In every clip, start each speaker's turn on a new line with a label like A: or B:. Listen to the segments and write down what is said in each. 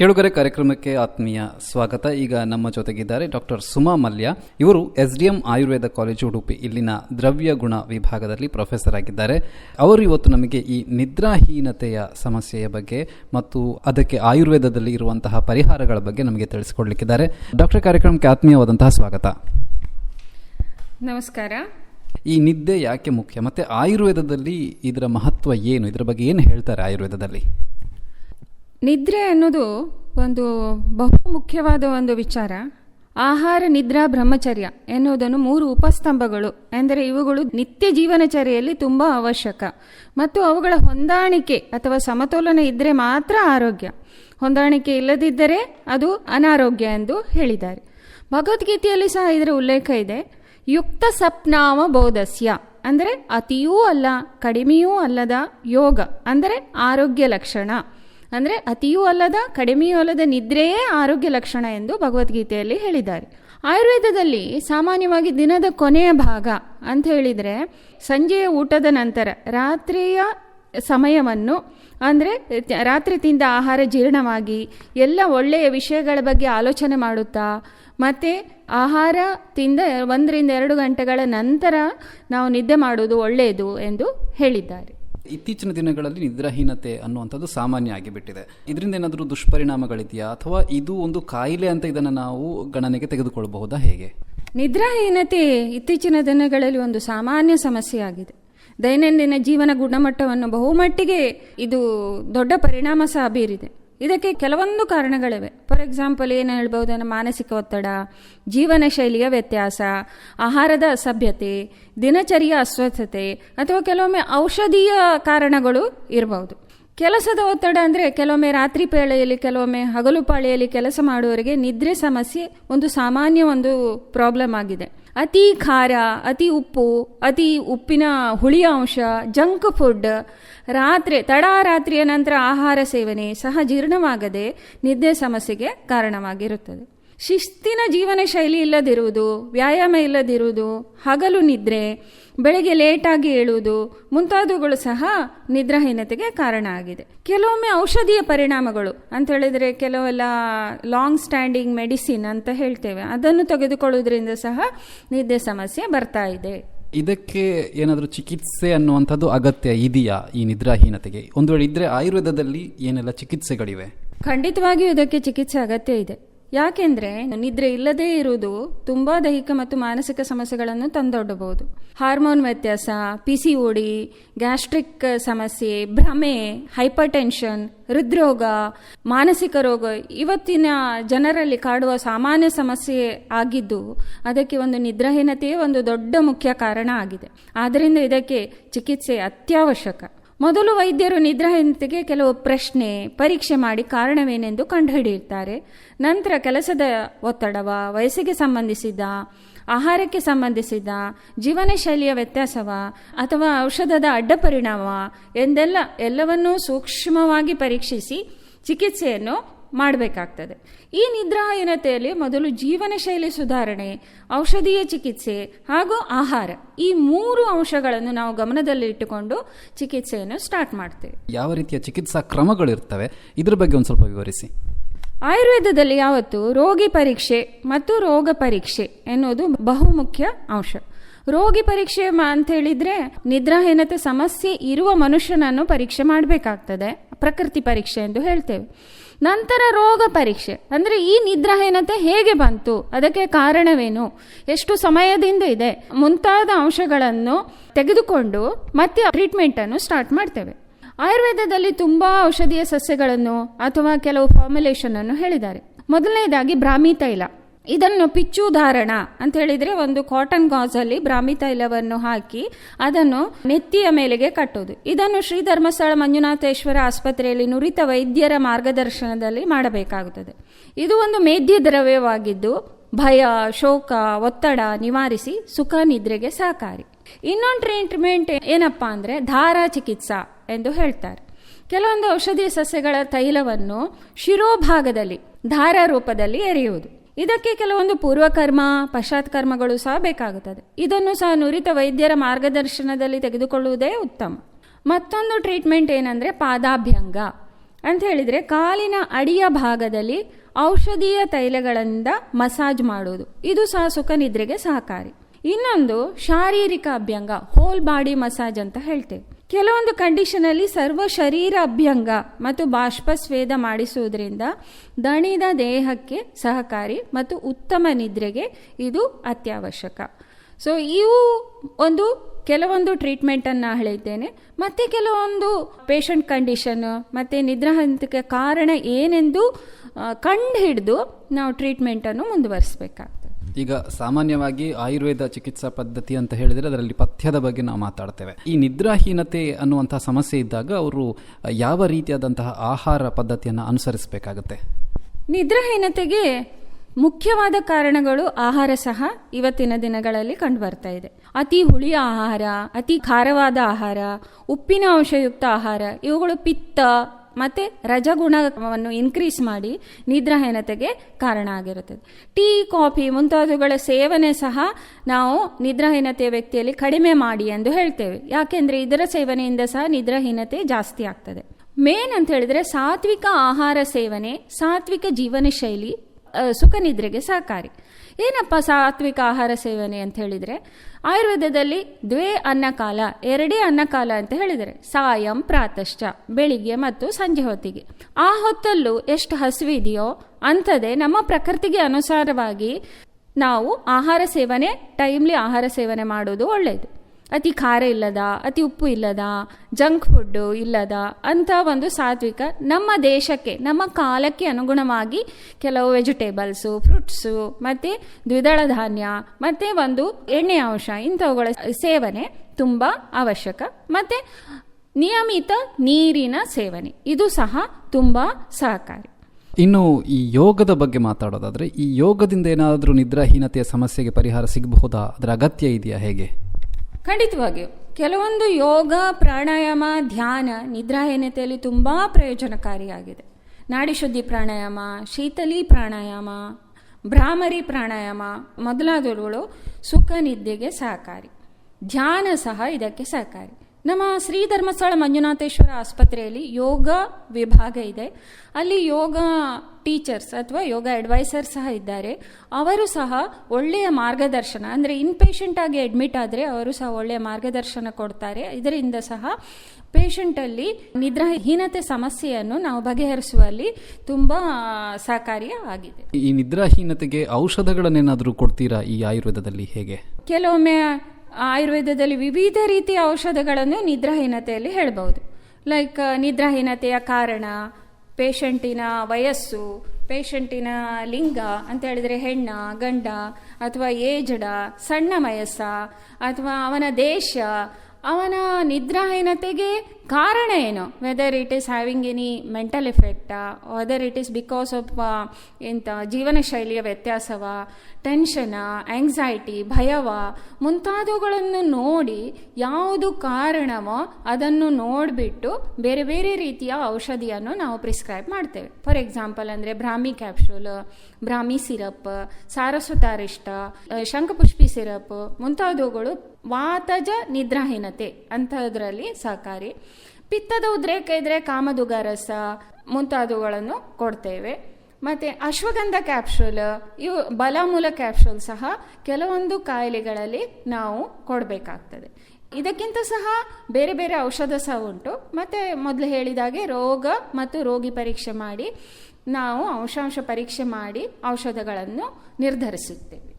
A: ಕೇಳುಗರೆ ಕಾರ್ಯಕ್ರಮಕ್ಕೆ ಆತ್ಮೀಯ ಸ್ವಾಗತ. ಈಗ ನಮ್ಮ ಜೊತೆಗಿದ್ದಾರೆ ಡಾಕ್ಟರ್ ಸುಮಾ ಮಲ್ಯ. ಇವರು S SDM Ayurveda college Udupi ಇಲ್ಲಿನ ದ್ರವ್ಯ ಗುಣ ವಿಭಾಗದಲ್ಲಿ ಪ್ರೊಫೆಸರ್ ಆಗಿದ್ದಾರೆ. ಅವರು ಇವತ್ತು ನಮಗೆ ಈ ನಿದ್ರಾಹೀನತೆಯ ಸಮಸ್ಯೆಯ ಬಗ್ಗೆ ಮತ್ತು ಅದಕ್ಕೆ ಆಯುರ್ವೇದದಲ್ಲಿ ಇರುವಂತಹ ಪರಿಹಾರಗಳ ಬಗ್ಗೆ ನಮಗೆ ತಿಳಿಸಿಕೊಡ್ಲಿಕ್ಕಿದ್ದಾರೆ. ಡಾಕ್ಟರ್ ಕಾರ್ಯಕ್ರಮಕ್ಕೆ ಆತ್ಮೀಯವಾದಂತಹ ಸ್ವಾಗತ.
B: ನಮಸ್ಕಾರ.
A: ಈ ನಿದ್ದೆ ಯಾಕೆ ಮುಖ್ಯ? ಮತ್ತೆ ಆಯುರ್ವೇದದಲ್ಲಿ ಇದರ ಮಹತ್ವ ಏನು? ಇದರ ಬಗ್ಗೆ ಏನು ಹೇಳ್ತಾರೆ ಆಯುರ್ವೇದದಲ್ಲಿ?
B: ನಿದ್ರೆ ಅನ್ನೋದು ಒಂದು ಬಹು ಮುಖ್ಯವಾದ ಒಂದು ವಿಚಾರ. ಆಹಾರ, ನಿದ್ರಾ, ಬ್ರಹ್ಮಚರ್ಯ ಎನ್ನುವುದನ್ನು ಮೂರು ಉಪಸ್ತಂಭಗಳು. ಎಂದರೆ ಇವುಗಳು ನಿತ್ಯ ಜೀವನಚರ್ಯೆಯಲ್ಲಿ ತುಂಬ ಅವಶ್ಯಕ. ಮತ್ತು ಅವುಗಳ ಹೊಂದಾಣಿಕೆ ಅಥವಾ ಸಮತೋಲನ ಇದ್ದರೆ ಮಾತ್ರ ಆರೋಗ್ಯ. ಹೊಂದಾಣಿಕೆ ಇಲ್ಲದಿದ್ದರೆ ಅದು ಅನಾರೋಗ್ಯ ಎಂದು ಹೇಳಿದ್ದಾರೆ. ಭಗವದ್ಗೀತೆಯಲ್ಲಿ ಸಹ ಇದರ ಉಲ್ಲೇಖ ಇದೆ. ಯುಕ್ತ ಸಪ್ನಾಮ ಬೋಧಸ್ಯ ಅಂದರೆ ಅತಿಯೂ ಅಲ್ಲ, ಕಡಿಮೆಯೂ ಅಲ್ಲದ ಯೋಗ ಅಂದರೆ ಆರೋಗ್ಯ ಲಕ್ಷಣ. ಅಂದರೆ ಅತಿಯೂ ಅಲ್ಲದ, ಕಡಿಮೆಯೂ ಅಲ್ಲದ ನಿದ್ರೆಯೇ ಆರೋಗ್ಯ ಲಕ್ಷಣ ಎಂದು ಭಗವದ್ಗೀತೆಯಲ್ಲಿ ಹೇಳಿದ್ದಾರೆ. ಆಯುರ್ವೇದದಲ್ಲಿ ಸಾಮಾನ್ಯವಾಗಿ ದಿನದ ಕೊನೆಯ ಭಾಗ ಅಂತ ಹೇಳಿದರೆ ಸಂಜೆಯ ಊಟದ ನಂತರ ರಾತ್ರಿಯ ಸಮಯವನ್ನು, ಅಂದರೆ ರಾತ್ರಿ ತಿಂದ ಆಹಾರ ಜೀರ್ಣವಾಗಿ ಎಲ್ಲ ಒಳ್ಳೆಯ ವಿಷಯಗಳ ಬಗ್ಗೆ ಆಲೋಚನೆ ಮಾಡುತ್ತಾ, ಮತ್ತು ಆಹಾರ ತಿಂದ ಒಂದರಿಂದ ಎರಡು ಗಂಟೆಗಳ ನಂತರ ನಾವು ನಿದ್ದೆ ಮಾಡುವುದು ಒಳ್ಳೆಯದು ಎಂದು ಹೇಳಿದ್ದಾರೆ.
A: ಇತ್ತೀಚಿನ ದಿನಗಳಲ್ಲಿ ನಿದ್ರಾಹೀನತೆ ಅನ್ನುವಂಥದ್ದು ಸಾಮಾನ್ಯ ಆಗಿಬಿಟ್ಟಿದೆ. ಇದರಿಂದ ಏನಾದರೂ ದುಷ್ಪರಿಣಾಮಗಳಿದೆಯಾ? ಅಥವಾ ಇದು ಒಂದು ಕಾಯಿಲೆ ಅಂತ ಇದನ್ನು ನಾವು ಗಣನೆಗೆ ತೆಗೆದುಕೊಳ್ಳಬಹುದಾ ಹೇಗೆ?
B: ನಿದ್ರಾಹೀನತೆ ಇತ್ತೀಚಿನ ದಿನಗಳಲ್ಲಿ ಒಂದು ಸಾಮಾನ್ಯ ಸಮಸ್ಯೆ ಆಗಿದೆ ದೈನಂದಿನ ಜೀವನ ಗುಣಮಟ್ಟವನ್ನು ಬಹುಮಟ್ಟಿಗೆ ಇದು ದೊಡ್ಡ ಪರಿಣಾಮ ಸಹ ಬೀರಿದೆ. ಇದಕ್ಕೆ ಕೆಲವೊಂದು ಕಾರಣಗಳಿವೆ. ಫಾರ್ ಎಕ್ಸಾಂಪಲ್ ಏನು ಹೇಳ್ಬೋದು ಅಂದರೆ ಮಾನಸಿಕ ಒತ್ತಡ, ಜೀವನ ಶೈಲಿಯ ವ್ಯತ್ಯಾಸ, ಆಹಾರದ ಅಸಭ್ಯತೆ, ದಿನಚರಿಯ ಅಸ್ವಸ್ಥತೆ, ಅಥವಾ ಕೆಲವೊಮ್ಮೆ ಔಷಧೀಯ ಕಾರಣಗಳು ಇರಬಹುದು. ಕೆಲಸದ ಒತ್ತಡ ಅಂದರೆ ಕೆಲವೊಮ್ಮೆ ರಾತ್ರಿ ಪೇಳೆಯಲ್ಲಿ ಕೆಲವೊಮ್ಮೆ ಹಗಲು ಪಾಳಿಯಲ್ಲಿ ಕೆಲಸ ಮಾಡುವವರಿಗೆ ನಿದ್ರೆ ಸಮಸ್ಯೆ ಒಂದು ಸಾಮಾನ್ಯ ಒಂದು ಪ್ರಾಬ್ಲಮ್ ಆಗಿದೆ. ಅತಿ ಖಾರ, ಅತಿ ಉಪ್ಪು, ಅತಿ ಉಪ್ಪಿನ ಹುಳಿಯ ಅಂಶ ಜಂಕ್ ಫುಡ್ ರಾತ್ರಿ, ತಡರಾತ್ರಿಯ ನಂತರ ಆಹಾರ ಸೇವನೆ ಸಹ ಜೀರ್ಣವಾಗದೆ ನಿದ್ದೆ ಸಮಸ್ಯೆಗೆ ಕಾರಣವಾಗಿರುತ್ತದೆ. ಶಿಸ್ತಿನ ಜೀವನ ಶೈಲಿ ಇಲ್ಲದಿರುವುದು ವ್ಯಾಯಾಮ ಇಲ್ಲದಿರುವುದು ಹಗಲು ನಿದ್ರೆ ಬೆಳಗ್ಗೆ ಲೇಟಾಗಿ ಏಳುವುದು ಮುಂತಾದವುಗಳು ಸಹ ನಿದ್ರಾಹೀನತೆಗೆ ಕಾರಣ ಆಗಿದೆ. ಕೆಲವೊಮ್ಮೆ ಔಷಧೀಯ ಪರಿಣಾಮಗಳು ಅಂತ ಹೇಳಿದರೆ ಕೆಲವೆಲ್ಲ ಲಾಂಗ್ ಸ್ಟ್ಯಾಂಡಿಂಗ್ ಮೆಡಿಸಿನ್ ಅಂತ ಹೇಳ್ತೇವೆ. ಅದನ್ನು ತೆಗೆದುಕೊಳ್ಳುವುದರಿಂದ ಸಹ ನಿದ್ದೆ ಸಮಸ್ಯೆ ಬರ್ತಾ ಇದೆ.
A: ಇದಕ್ಕೆ ಏನಾದರೂ ಚಿಕಿತ್ಸೆ ಅನ್ನುವಂಥದ್ದು ಅಗತ್ಯ ಇದೆಯಾ ಈ ನಿದ್ರಾಹೀನತೆಗೆ? ಒಂದು ವೇಳೆ ಇದ್ರೆ ಆಯುರ್ವೇದದಲ್ಲಿ ಏನೆಲ್ಲ ಚಿಕಿತ್ಸೆಗಳಿವೆ?
B: ಖಂಡಿತವಾಗಿಯೂ ಇದಕ್ಕೆ ಚಿಕಿತ್ಸೆ ಅಗತ್ಯ ಇದೆ. ಯಾಕೆಂದ್ರೆ ನಿದ್ರೆ ಇಲ್ಲದೇ ಇರುವುದು ತುಂಬಾ ದೈಹಿಕ ಮತ್ತು ಮಾನಸಿಕ ಸಮಸ್ಯೆಗಳನ್ನು ತಂದೊಡ್ಡಬಹುದು. ಹಾರ್ಮೋನ್ ವ್ಯತ್ಯಾಸ ಪಿ ಸಿ ಓಡಿ ಗ್ಯಾಸ್ಟ್ರಿಕ್ ಸಮಸ್ಯೆ, ಭ್ರಮೆ ಹೈಪರ್ ಟೆನ್ಷನ್ ಹೃದ್ರೋಗ, ಮಾನಸಿಕ ರೋಗ ಇವತ್ತಿನ ಜನರಲ್ಲಿ ಕಾಡುವ ಸಾಮಾನ್ಯ ಸಮಸ್ಯೆ ಆಗಿದ್ದು ಅದಕ್ಕೆ ಒಂದು ನಿದ್ರಾಹೀನತೆಯೇ ಒಂದು ದೊಡ್ಡ ಮುಖ್ಯ ಕಾರಣ ಆಗಿದೆ. ಆದ್ದರಿಂದ ಇದಕ್ಕೆ ಚಿಕಿತ್ಸೆ ಅತ್ಯವಶ್ಯಕ. ಮೊದಲು ವೈದ್ಯರು ನಿದ್ರಾಹೀನತೆಗೆ ಕೆಲವು ಪ್ರಶ್ನೆ ಪರೀಕ್ಷೆ ಮಾಡಿ ಕಾರಣವೇನೆಂದು ಕಂಡುಹಿಡಿಯುತ್ತಾರೆ. ನಂತರ ಕೆಲಸದ ಒತ್ತಡವ, ವಯಸ್ಸಿಗೆ ಸಂಬಂಧಿಸಿದ, ಆಹಾರಕ್ಕೆ ಸಂಬಂಧಿಸಿದ, ಜೀವನ ಶೈಲಿಯ ವ್ಯತ್ಯಾಸವ ಅಥವಾ ಔಷಧದ ಅಡ್ಡ ಪರಿಣಾಮ ಎಂದೆಲ್ಲ ಎಲ್ಲವನ್ನೂ ಸೂಕ್ಷ್ಮವಾಗಿ ಪರೀಕ್ಷಿಸಿ ಚಿಕಿತ್ಸೆಯನ್ನು ಮಾಡಬೇಕಾಗ್ತದೆ. ಈ ನಿದ್ರಾಹೀನತೆಯಲ್ಲಿ ಮೊದಲು ಜೀವನ ಶೈಲಿ ಸುಧಾರಣೆ ಔಷಧೀಯ ಚಿಕಿತ್ಸೆ ಹಾಗೂ ಆಹಾರ ಈ ಮೂರು ಅಂಶಗಳನ್ನು ನಾವು ಗಮನದಲ್ಲಿ ಇಟ್ಟುಕೊಂಡು ಚಿಕಿತ್ಸೆಯನ್ನು ಸ್ಟಾರ್ಟ್ ಮಾಡ್ತೇವೆ.
A: ಯಾವ ರೀತಿಯ ಚಿಕಿತ್ಸಾ ಕ್ರಮಗಳು ಇರ್ತವೆ? ಇದ್ರ ಬಗ್ಗೆ ಒಂದು ಸ್ವಲ್ಪ ವಿವರಿಸಿ.
B: ಆಯುರ್ವೇದದಲ್ಲಿ ಯಾವತ್ತು ರೋಗಿ ಪರೀಕ್ಷೆ ಮತ್ತು ರೋಗ ಪರೀಕ್ಷೆ ಎನ್ನುವುದು ಬಹುಮುಖ್ಯ ಅಂಶ. ರೋಗಿ ಪರೀಕ್ಷೆ ಅಂತ ಹೇಳಿದ್ರೆ ನಿದ್ರಾಹೀನತೆ ಸಮಸ್ಯೆ ಇರುವ ಮನುಷ್ಯನನ್ನು ಪರೀಕ್ಷೆ ಮಾಡಬೇಕಾಗ್ತದೆ ಪ್ರಕೃತಿ ಪರೀಕ್ಷೆ ಎಂದು ಹೇಳ್ತೇವೆ. ನಂತರ ರೋಗ ಪರೀಕ್ಷೆ. ಅಂದರೆ ಈ ನಿದ್ರಾಹೀನತೆ ಹೇಗೆ ಬಂತು? ಅದಕ್ಕೆ ಕಾರಣವೇನು? ಎಷ್ಟು ಸಮಯದಿಂದ ಇದೆ? ಮುಂತಾದ ಅಂಶಗಳನ್ನು ತೆಗೆದುಕೊಂಡು ಮತ್ತೆ ಟ್ರೀಟ್ಮೆಂಟನ್ನು ಸ್ಟಾರ್ಟ್ ಮಾಡ್ತೇವೆ. ಆಯುರ್ವೇದದಲ್ಲಿ ತುಂಬ ಔಷಧೀಯ ಸಸ್ಯಗಳನ್ನು ಅಥವಾ ಕೆಲವು ಫಾರ್ಮುಲೇಷನ್ ಅನ್ನು ಹೇಳಿದ್ದಾರೆ. ಮೊದಲನೇದಾಗಿ ಬ್ರಾಹ್ಮಿ ತೈಲ ಇದನ್ನು ಪಿಚ್ಚು ಧಾರಣ ಅಂತ ಹೇಳಿದ್ರೆ ಒಂದು ಕಾಟನ್ ಗಾಜಲ್ಲಿ ಬ್ರಾಹ್ಮಿ ತೈಲವನ್ನು ಹಾಕಿ ಅದನ್ನು ನೆತ್ತಿಯ ಮೇಲೆಗೆ ಕಟ್ಟೋದು ಇದನ್ನು ಶ್ರೀ ಧರ್ಮಸ್ಥಳ ಮಂಜುನಾಥೇಶ್ವರ ಆಸ್ಪತ್ರೆಯಲ್ಲಿ ನುರಿತ ವೈದ್ಯರ ಮಾರ್ಗದರ್ಶನದಲ್ಲಿ ಮಾಡಬೇಕಾಗುತ್ತದೆ. ಇದು ಒಂದು ಮೇಧ್ಯ ದ್ರವ್ಯವಾಗಿದ್ದು ಭಯ, ಶೋಕ, ಒತ್ತಡ ನಿವಾರಿಸಿ ಸುಖ, ನಿದ್ರೆಗೆ ಸಹಕಾರಿ. ಇನ್ನೊಂದು ಟ್ರೀಟ್ಮೆಂಟ್ ಏನಪ್ಪಾ ಅಂದ್ರೆ ಧಾರಾ ಚಿಕಿತ್ಸಾ ಎಂದು ಹೇಳ್ತಾರೆ. ಕೆಲವೊಂದು ಔಷಧೀಯ ಸಸ್ಯಗಳ ತೈಲವನ್ನು ಶಿರೋಭಾಗದಲ್ಲಿ, ಧಾರ ರೂಪದಲ್ಲಿ ಎರೆಯುವುದು. ಇದಕ್ಕೆ ಕೆಲವೊಂದು ಪೂರ್ವಕರ್ಮ, ಪಶ್ಚಾತ್ಕರ್ಮಗಳು ಸಹ ಬೇಕಾಗುತ್ತದೆ. ಇದನ್ನು ಸಹ ನುರಿತ ವೈದ್ಯರ ಮಾರ್ಗದರ್ಶನದಲ್ಲಿ ತೆಗೆದುಕೊಳ್ಳುವುದೇ ಉತ್ತಮ. ಮತ್ತೊಂದು ಟ್ರೀಟ್ಮೆಂಟ್ ಏನಂದರೆ ಪಾದಾಭ್ಯಂಗ. ಅಂತ ಹೇಳಿದರೆ ಕಾಲಿನ ಅಡಿಯ ಭಾಗದಲ್ಲಿ ಔಷಧೀಯ ತೈಲಗಳಿಂದ ಮಸಾಜ್ ಮಾಡುವುದು. ಇದು ಸಹ ಸುಖ ನಿದ್ರೆಗೆ ಸಹಕಾರಿ. ಇನ್ನೊಂದು ಶಾರೀರಿಕ ಅಭ್ಯಂಗ ಹೋಲ್ ಬಾಡಿ ಮಸಾಜ್ ಅಂತ ಹೇಳ್ತೇವೆ. ಕೆಲವೊಂದು ಕಂಡೀಷನಲ್ಲಿ ಸರ್ವ ಶರೀರ ಅಭ್ಯಂಗ ಮತ್ತು ಬಾಷ್ಪ ಸ್ವೇದ ಮಾಡಿಸುವುದರಿಂದ ದಣಿದ ದೇಹಕ್ಕೆ ಸಹಕಾರಿ ಮತ್ತು ಉತ್ತಮ ನಿದ್ರೆಗೆ ಇದು ಅತ್ಯವಶ್ಯಕ. ಸೊ ಇವು ಒಂದು ಕೆಲವೊಂದು ಟ್ರೀಟ್ಮೆಂಟನ್ನು ಹೇಳಿದ್ದೇನೆ. ಮತ್ತು ಕೆಲವೊಂದು ಪೇಷಂಟ್ ಕಂಡೀಷನ್ ಮತ್ತು ನಿದ್ರಾಹಂತಕ್ಕೆ ಕಾರಣ ಏನೆಂದು ಕಂಡು ಹಿಡಿದು ನಾವು ಟ್ರೀಟ್ಮೆಂಟನ್ನು ಮುಂದುವರಿಸಬೇಕಾಗ್ತದೆ.
A: ಈಗ ಸಾಮಾನ್ಯವಾಗಿ ಆಯುರ್ವೇದ ಚಿಕಿತ್ಸಾ ಪದ್ಧತಿ ಅಂತ ಹೇಳಿದರೆ ಅದರಲ್ಲಿ ಪಥ್ಯದ ಬಗ್ಗೆ ನಾವು ಮಾತಾಡ್ತೇವೆ. ಈ ನಿದ್ರಾಹೀನತೆ ಅನ್ನುವಂತಹ ಸಮಸ್ಯೆ ಇದ್ದಾಗ ಅವರು ಯಾವ ರೀತಿಯಾದಂತಹ ಆಹಾರ ಪದ್ಧತಿಯನ್ನು ಅನುಸರಿಸಬೇಕಾಗುತ್ತೆ?
B: ನಿದ್ರಾಹೀನತೆಗೆ ಮುಖ್ಯವಾದ ಕಾರಣಗಳು ಆಹಾರ ಸಹ ಇವತ್ತಿನ ದಿನಗಳಲ್ಲಿ ಕಂಡುಬರ್ತಾ ಇದೆ. ಅತಿ ಹುಳಿಯ ಆಹಾರ, ಅತಿ ಖಾರವಾದ ಆಹಾರ, ಉಪ್ಪಿನ ಅಂಶಯುಕ್ತ ಆಹಾರ, ಇವುಗಳು ಪಿತ್ತ ಮತ್ತೆ ರಜಗುಣವನ್ನು ಇನ್ಕ್ರೀಸ್ ಮಾಡಿ ನಿದ್ರಾಹೀನತೆಗೆ ಕಾರಣ ಆಗಿರುತ್ತದೆ. ಟೀ ಕಾಫಿ ಮುಂತಾದವುಗಳ ಸೇವನೆ ಸಹ ನಾವು ನಿದ್ರಾಹೀನತೆಯ ವ್ಯಕ್ತಿಯಲ್ಲಿ ಕಡಿಮೆ ಮಾಡಿ ಎಂದು ಹೇಳ್ತೇವೆ. ಯಾಕೆಂದ್ರೆ ಇದರ ಸೇವನೆಯಿಂದ ಸಹ ನಿದ್ರಾಹೀನತೆ ಜಾಸ್ತಿ ಆಗ್ತದೆ. ಮೇನ್ ಅಂತ ಹೇಳಿದ್ರೆ ಸಾತ್ವಿಕ ಆಹಾರ ಸೇವನೆ, ಸಾತ್ವಿಕ ಜೀವನ ಶೈಲಿ ಆ, ಸುಖ ನಿದ್ರೆಗೆ ಸಹಕಾರಿ. ಏನಪ್ಪ ಸಾತ್ವಿಕ ಆಹಾರ ಸೇವನೆ ಅಂತ ಹೇಳಿದರೆ? ಆಯುರ್ವೇದದಲ್ಲಿ ದ್ವೇ ಅನ್ನಕಾಲ ಎರಡೇ ಅನ್ನಕಾಲ ಅಂತ ಹೇಳಿದರೆ ಸಾಯಂ ಪ್ರಾತಶ್ಚ ಬೆಳಿಗ್ಗೆ ಮತ್ತು ಸಂಜೆ ಹೊತ್ತಿಗೆ. ಆ ಹೊತ್ತಲ್ಲೂ ಎಷ್ಟು ಹಸಿವಿದೆಯೋ ಅಂಥದ್ದೇ ನಮ್ಮ ಪ್ರಕೃತಿಗೆ ಅನುಸಾರವಾಗಿ ನಾವು ಆಹಾರ ಸೇವನೆ ಟೈಮ್ಲಿ ಆಹಾರ ಸೇವನೆ ಮಾಡೋದು ಒಳ್ಳೆಯದು. ಅತಿ ಖಾರ ಇಲ್ಲದ, ಅತಿ ಉಪ್ಪು ಇಲ್ಲದ ಜಂಕ್ ಫುಡ್ಡು ಇಲ್ಲದ ಅಂತ ಒಂದು ಸಾತ್ವಿಕ ನಮ್ಮ ದೇಶಕ್ಕೆ, ನಮ್ಮ ಕಾಲಕ್ಕೆ ಅನುಗುಣವಾಗಿ ಕೆಲವು ವೆಜಿಟೇಬಲ್ಸು ಫ್ರೂಟ್ಸು ಮತ್ತು ದ್ವಿದಳ ಧಾನ್ಯ ಮತ್ತು ಒಂದು ಎಣ್ಣೆ ಅಂಶ ಇಂಥವುಗಳ ಸೇವನೆ ತುಂಬ ಅವಶ್ಯಕ. ಮತ್ತು ನಿಯಮಿತ ನೀರಿನ ಸೇವನೆ, ಇದು ಸಹ ತುಂಬ ಸಹಕಾರಿ.
A: ಇನ್ನು ಈ ಯೋಗದ ಬಗ್ಗೆ ಮಾತಾಡೋದಾದರೆ, ಈ ಯೋಗದಿಂದ ಏನಾದರೂ ನಿದ್ರಾಹೀನತೆಯ ಸಮಸ್ಯೆಗೆ ಪರಿಹಾರ ಸಿಗಬಹುದಾ? ಅದರ ಅಗತ್ಯ ಇದೆಯಾ ಹೇಗೆ?
B: ಖಂಡಿತವಾಗಿಯೂ ಕೆಲವೊಂದು ಯೋಗ, ಪ್ರಾಣಾಯಾಮ, ಧ್ಯಾನ, ನಿದ್ರಾಹೀನತೆಯಲ್ಲಿ ತುಂಬ ಪ್ರಯೋಜನಕಾರಿಯಾಗಿದೆ. ನಾಡಿ ಶುದ್ಧಿ ಪ್ರಾಣಾಯಾಮ, ಶೀತಲಿ ಪ್ರಾಣಾಯಾಮ, ಭ್ರಾಮರಿ ಪ್ರಾಣಾಯಾಮ ಮೊದಲಾದವುಗಳು ಸುಖ ನಿದ್ದೆಗೆ ಸಹಕಾರಿ. ಧ್ಯಾನ ಸಹ ಇದಕ್ಕೆ ಸಹಕಾರಿ. ನಮ್ಮ ಶ್ರೀ ಧರ್ಮಸ್ಥಳ ಮಂಜುನಾಥೇಶ್ವರ ಆಸ್ಪತ್ರೆಯಲ್ಲಿ ಯೋಗ ವಿಭಾಗ ಇದೆ. ಅಲ್ಲಿ ಯೋಗ ಟೀಚರ್ಸ್ ಅಥವಾ ಯೋಗ ಅಡ್ವೈಸರ್ ಸಹ ಇದ್ದಾರೆ. ಅವರು ಸಹ ಒಳ್ಳೆಯ ಮಾರ್ಗದರ್ಶನ ಅಂದರೆ ಇನ್ಪೇಷಂಟ್ ಆಗಿ ಅಡ್ಮಿಟ್ ಆದರೆ ಅವರು ಸಹ ಒಳ್ಳೆಯ ಮಾರ್ಗದರ್ಶನ ಕೊಡ್ತಾರೆ. ಇದರಿಂದ ಸಹ ಪೇಷಂಟಲ್ಲಿ ನಿದ್ರಾಹೀನತೆ ಸಮಸ್ಯೆಯನ್ನು ನಾವು ಬಗೆಹರಿಸುವಲ್ಲಿ ತುಂಬ ಸಹಕಾರಿ ಆಗಿದೆ.
A: ಈ ನಿದ್ರಾಹೀನತೆಗೆ ಔಷಧಗಳನ್ನೇನಾದರೂ ಕೊಡ್ತೀರಾ ಈ ಆಯುರ್ವೇದದಲ್ಲಿ ಹೇಗೆ?
B: ಕೆಲವೊಮ್ಮೆ ಆಯುರ್ವೇದದಲ್ಲಿ ವಿವಿಧ ರೀತಿಯ ಔಷಧಗಳನ್ನು ನಿದ್ರಾಹೀನತೆಯಲ್ಲಿ ಹೇಳ್ಬೋದು ಲೈಕ್ ನಿದ್ರಾಹೀನತೆಯ ಕಾರಣ, ಪೇಷಂಟಿನ ವಯಸ್ಸು, ಪೇಷಂಟಿನ ಲಿಂಗ ಅಂತ ಹೇಳಿದರೆ ಹೆಣ್ಣ, ಗಂಡ, ಅಥವಾ ಏಜಡ, ಸಣ್ಣ ವಯಸ್ಸ, ಅಥವಾ ಅವನ ದೇಶ, ಅವನ ನಿದ್ರಾಹೀನತೆಗೆ ಕಾರಣ ಏನು? Whether it is having any mental ಎಫೆಕ್ಟಾ whether it is because of ಎಂಥ ಜೀವನ ಶೈಲಿಯ ವ್ಯತ್ಯಾಸವ ಟೆನ್ಷನ ಆಂಗ್ಸೈಟಿ ಭಯವ, ಮುಂತಾದವುಗಳನ್ನು ನೋಡಿ ಯಾವುದು ಕಾರಣವೋ ಅದನ್ನು ನೋಡಿಬಿಟ್ಟು ಬೇರೆ ಬೇರೆ ರೀತಿಯ ಔಷಧಿಯನ್ನು ನಾವು ಪ್ರಿಸ್ಕ್ರೈಬ್ ಮಾಡ್ತೇವೆ. ಫಾರ್ ಎಕ್ಸಾಂಪಲ್ ಅಂದರೆ ಬ್ರಾಹ್ಮಿ ಕ್ಯಾಪ್ಸೂಲ್ ಬ್ರಾಹ್ಮಿ ಸಿರಪ್ ಸಾರಸ್ವತಾರಿಷ್ಟ ಶಂಖಪುಷ್ಪಿ ಸಿರಪ್ ಮುಂತಾದವುಗಳು ವಾತಜ ನಿದ್ರಾಹೀನತೆ ಅಂಥದ್ರಲ್ಲಿ ಸಹಕಾರಿ. ಪಿತ್ತದ ಉದ್ರೇಕ ಇದ್ರೆ ಕಾಮದುಗ ರಸ ಮುಂತಾದವುಗಳನ್ನು ಕೊಡ್ತೇವೆ. ಮತ್ತು ಅಶ್ವಗಂಧ ಕ್ಯಾಪ್ಸೂಲ್ ಇವು ಬಲಮೂಲ ಕ್ಯಾಪ್ಸೂಲ್ ಸಹ ಕೆಲವೊಂದು ಕಾಯಿಲೆಗಳಲ್ಲಿ ನಾವು ಕೊಡಬೇಕಾಗ್ತದೆ. ಇದಕ್ಕಿಂತ ಸಹ ಬೇರೆ ಬೇರೆ ಔಷಧ ಸಹ ಉಂಟು. ಮತ್ತು ಮೊದಲು ಹೇಳಿದಾಗೆ ರೋಗ ಮತ್ತು ರೋಗಿ ಪರೀಕ್ಷೆ ಮಾಡಿ ನಾವು ಅಂಶಾಂಶ ಪರೀಕ್ಷೆ ಮಾಡಿ ಔಷಧಗಳನ್ನು ನಿರ್ಧರಿಸುತ್ತೇವೆ.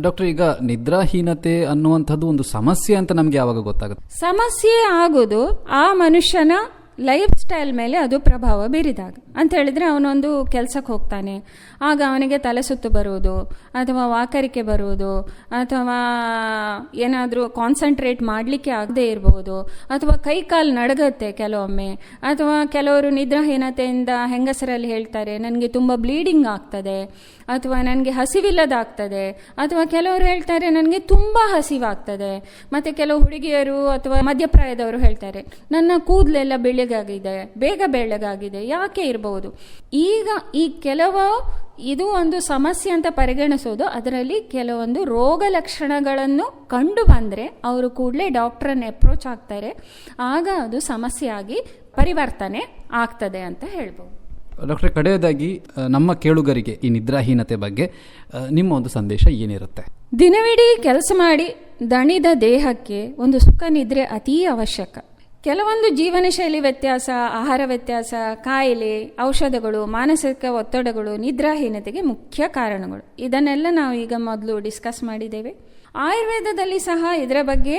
A: ಡಾಕ್ಟರ್, ಈಗ ನಿದ್ರಾಹೀನತೆ ಅನ್ನುವಂಥದ್ದು ಒಂದು ಸಮಸ್ಯೆ ಅಂತ ನಮಗೆ ಯಾವಾಗ ಗೊತ್ತಾಗುತ್ತೆ?
B: ಸಮಸ್ಯೆ ಆಗೋದು ಆ ಮನುಷ್ಯನ ಲೈಫ್ ಸ್ಟೈಲ್ ಮೇಲೆ ಅದು ಪ್ರಭಾವ ಬೀರಿದಾಗ. ಅಂತ ಹೇಳಿದ್ರೆ ಅವನೊಂದು ಕೆಲಸಕ್ಕೆ ಹೋಗ್ತಾನೆ. ಆಗ ಅವನಿಗೆ ತಲೆ ಸುತ್ತು ಬರುವುದು. ಅಥವಾ ವಾಕರಿಕೆ ಬರುವುದು, ಅಥವಾ ಏನಾದರೂ ಕಾನ್ಸಂಟ್ರೇಟ್ ಮಾಡಲಿಕ್ಕೆ ಆಗದೆ ಇರ್ಬೋದು, ಅಥವಾ ಕೈ ಕಾಲು ನಡಗತ್ತೆ ಕೆಲವೊಮ್ಮೆ, ಅಥವಾ ಕೆಲವರು ನಿದ್ರಾಹೀನತೆಯಿಂದ ಹೆಂಗಸರಲ್ಲಿ ಹೇಳ್ತಾರೆ, ನನಗೆ ತುಂಬ ಬ್ಲೀಡಿಂಗ್ ಆಗ್ತದೆ, ಅಥವಾ ನನಗೆ ಹಸಿವಿಲ್ಲದಾಗ್ತದೆ, ಅಥವಾ ಕೆಲವರು ಹೇಳ್ತಾರೆ, ನನಗೆ ತುಂಬ ಹಸಿವಾಗ್ತದೆ, ಮತ್ತು ಕೆಲವು ಹುಡುಗಿಯರು ಅಥವಾ ಮಧ್ಯಪ್ರಾಯದವರು ಹೇಳ್ತಾರೆ, ನನ್ನ ಕೂದಲೆಲ್ಲ ಬೆಳ್ಳಗಾಗಿದೆ, ಬೇಗ ಬೆಳಗಾಗಿದೆ ಯಾಕೆ ಇರಬಹುದು ಈಗ ಈ ಕೆಲವು ಇದು ಒಂದು ಸಮಸ್ಯೆ ಅಂತ ಪರಿಗಣಿಸೋದು. ಅದರಲ್ಲಿ ಕೆಲವೊಂದು ರೋಗ ಲಕ್ಷಣಗಳನ್ನು ಕಂಡು ಬಂದರೆ ಅವರು ಕೂಡಲೇ ಡಾಕ್ಟ್ರನ್ನು ಅಪ್ರೋಚ್ ಆಗ್ತಾರೆ. ಆಗ ಅದು ಸಮಸ್ಯೆಯಾಗಿ ಪರಿವರ್ತನೆ ಆಗ್ತದೆ ಅಂತ ಹೇಳ್ಬೋದು.
A: ಡಾಕ್ಟರ್ ಕಡೆಯದಾಗಿ ನಮ್ಮ ಕೇಳುಗರಿಗೆ ಈ ನಿದ್ರಾಹೀನತೆ ಬಗ್ಗೆ ನಿಮ್ಮ ಒಂದು ಸಂದೇಶ ಏನಿರುತ್ತೆ?
B: ದಿನವಿಡೀ ಕೆಲಸ ಮಾಡಿ ದಣಿದ ದೇಹಕ್ಕೆ ಒಂದು ಸುಖ ನಿದ್ರೆ ಅತೀ ಅವಶ್ಯಕ. ಕೆಲವೊಂದು ಜೀವನ ಶೈಲಿ ವ್ಯತ್ಯಾಸ, ಆಹಾರ ವ್ಯತ್ಯಾಸ, ಕಾಯಿಲೆ, ಔಷಧಗಳು, ಮಾನಸಿಕ ಒತ್ತಡಗಳು, ನಿದ್ರಾಹೀನತೆಗೆ ಮುಖ್ಯ ಕಾರಣಗಳು. ಇದನ್ನೆಲ್ಲ ನಾವು ಈಗ ಮೊದಲು ಡಿಸ್ಕಸ್ ಮಾಡಿದ್ದೇವೆ. ಆಯುರ್ವೇದದಲ್ಲಿ ಸಹ ಇದರ ಬಗ್ಗೆ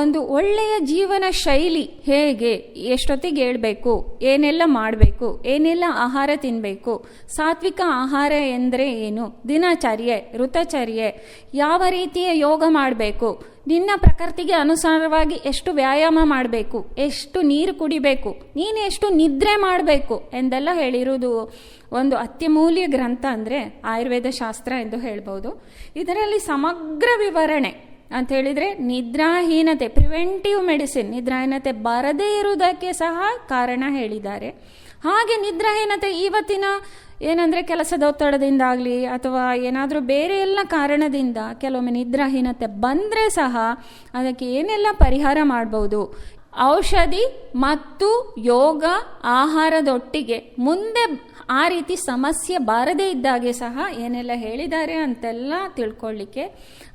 B: ಒಂದು ಒಳ್ಳೆಯ ಜೀವನ ಶೈಲಿ ಹೇಗೆ ಎಷ್ಟೊತ್ತಿಗೆ ಹೇಳಬೇಕು, ಏನೆಲ್ಲ ಮಾಡಬೇಕು, ಏನೆಲ್ಲ ಆಹಾರ ತಿನ್ನಬೇಕು ಸಾತ್ವಿಕ ಆಹಾರ ಎಂದರೆ ಏನು, ದಿನಚರ್ಯೆ, ಋತಚರ್ಯೆ, ಯಾವ ರೀತಿಯ ಯೋಗ ಮಾಡಬೇಕು, ನಿನ್ನ ಪ್ರಕೃತಿಗೆ ಅನುಸಾರವಾಗಿ ಎಷ್ಟು ವ್ಯಾಯಾಮ ಮಾಡಬೇಕು, ಎಷ್ಟು ನೀರು ಕುಡಿಬೇಕು, ನೀನು ಎಷ್ಟು ನಿದ್ರೆ ಮಾಡಬೇಕು ಎಂದೆಲ್ಲ ಹೇಳಿರುವುದು ಒಂದು ಅತ್ಯಮೂಲ್ಯ ಗ್ರಂಥ ಅಂದರೆ ಆಯುರ್ವೇದ ಶಾಸ್ತ್ರ ಎಂದು ಹೇಳ್ಬೋದು. ಇದರಲ್ಲಿ ಸಮಗ್ರ ವಿವರಣೆ ಅಂತ ಹೇಳಿದರೆ ನಿದ್ರಾಹೀನತೆ ಪ್ರಿವೆಂಟಿವ್ ಮೆಡಿಸಿನ್ ನಿದ್ರಾಹೀನತೆ ಬರದೇ ಇರುವುದಕ್ಕೆ ಸಹ ಕಾರಣ ಹೇಳಿದ್ದಾರೆ. ಹಾಗೆ ನಿದ್ರಾಹೀನತೆ ಇವತ್ತಿನ ಏನಂದರೆ ಕೆಲಸದ ಒತ್ತಡದಿಂದಾಗಲಿ ಅಥವಾ ಏನಾದರೂ ಬೇರೆ ಎಲ್ಲ ಕಾರಣದಿಂದ ಕೆಲವೊಮ್ಮೆ ನಿದ್ರಾಹೀನತೆ ಬಂದರೆ ಸಹ ಅದಕ್ಕೆ ಏನೆಲ್ಲ ಪರಿಹಾರ ಮಾಡ್ಬೋದು? ಔಷಧಿ ಮತ್ತು ಯೋಗ ಆಹಾರದೊಟ್ಟಿಗೆ ಮುಂದೆ ಆ ರೀತಿ ಸಮಸ್ಯೆ ಬಾರದೇ ಇದ್ದಾಗೆ ಸಹ ಏನೆಲ್ಲ ಹೇಳಿದ್ದಾರೆ ಅಂತೆಲ್ಲ ತಿಳ್ಕೊಳ್ಳಿಕ್ಕೆ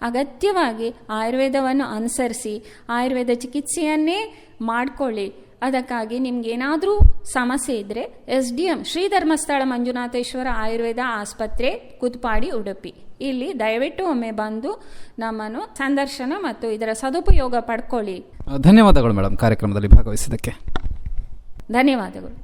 B: ಅಗತ್ಯವಾಗಿ ಆಯುರ್ವೇದವನ್ನು ಅನುಸರಿಸಿ, ಆಯುರ್ವೇದ ಚಿಕಿತ್ಸೆಯನ್ನೇ ಮಾಡಿಕೊಳ್ಳಿ. ಅದಕ್ಕಾಗಿ ನಿಮ್ಗೇನಾದರೂ ಸಮಸ್ಯೆ ಇದ್ದರೆ S D M Shri Dharmasthala Manjunatheshwara Ayurveda ಆಸ್ಪತ್ರೆ ಕುದ್ಪಾಡಿ, ಉಡುಪಿ. ಇಲ್ಲಿ ದಯವಿಟ್ಟು ಒಮ್ಮೆ ಬಂದು ನಮ್ಮನ್ನು ಸಂದರ್ಶನ ಮತ್ತು ಇದರ ಸದುಪಯೋಗ ಪಡ್ಕೊಳ್ಳಿ.
A: ಧನ್ಯವಾದಗಳು ಮೇಡಮ್ ಕಾರ್ಯಕ್ರಮದಲ್ಲಿ ಭಾಗವಹಿಸಿದ್ದಕ್ಕೆ.
B: ಧನ್ಯವಾದಗಳು.